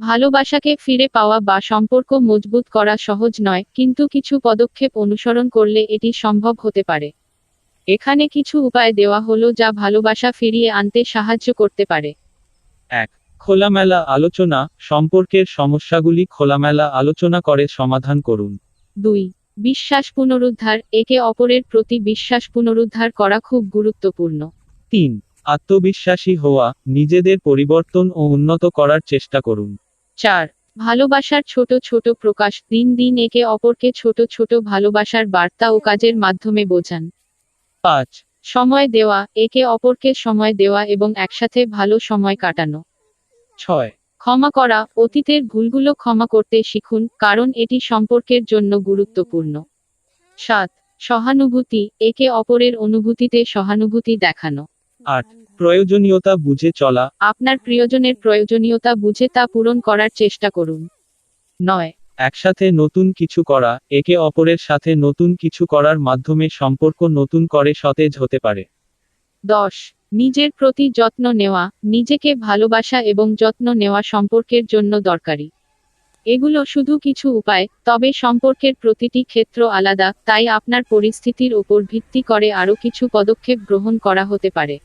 ভালোবাসাকে ফিরে পাওয়া বা সম্পর্ক মজবুত করা সহজ নয় কিন্তু কিছু পদক্ষেপ অনুসরণ করলে এটি সম্ভব হতে পারে। এখানে কিছু উপায় দেওয়া হলো যা ভালোবাসা ফিরিয়ে আনতে সাহায্য করতে পারে। এক খোলামেলা আলোচনা সম্পর্কের সমস্যাগুলি খোলামেলা আলোচনা করে সমাধান করুন। দুই বিশ্বাস পুনরুদ্ধার একে অপরের প্রতি বিশ্বাস পুনরুদ্ধার করা খুব গুরুত্বপূর্ণ। তিন আত্মবিশ্বাসী হওয়া নিজেদের পরিবর্তন ও উন্নত করার চেষ্টা করুন। চার। ভালোবাসার ছোট ছোট প্রকাশ দিন দিন একে অপরকে ছোট ছোট ভালোবাসার বার্তা ও কাজের মাধ্যমে বোঝান। পাঁচ। সময় দেওয়া একে অপরকে সময় দেওয়া এবং একসাথে ভালো সময় কাটানো। ছয়। ক্ষমা করা অতীতের ভুলগুলো ক্ষমা করতে শিখুন কারণ এটি সম্পর্কের জন্য গুরুত্বপূর্ণ। সাত। সহানুভূতি একে অপরের অনুভূতিতে সহানুভূতি দেখানো। আট। প্রয়োজনীয়তা বুঝে চলা। আপনার প্রিয়জনের প্রয়োজনীয়তা বুঝে তা পূরণ করার চেষ্টা করুন। নয়। একসাথে নতুন কিছু করা একে অপরের সাথে নতুন কিছু করার মাধ্যমে সম্পর্ক নতুন করে সতেজ হতে পারে। দশ। নিজের প্রতি যত্ন নেওয়া নিজেকে ভালোবাসা এবং যত্ন নেওয়া সম্পর্কের জন্য দরকারি। এগুলো শুধু কিছু উপায় তবে সম্পর্কের প্রতিটি ক্ষেত্র আলাদা তাই আপনার পরিস্থিতির উপর ভিত্তি করে আরও কিছু পদক্ষেপ গ্রহণ করা হতে পারে।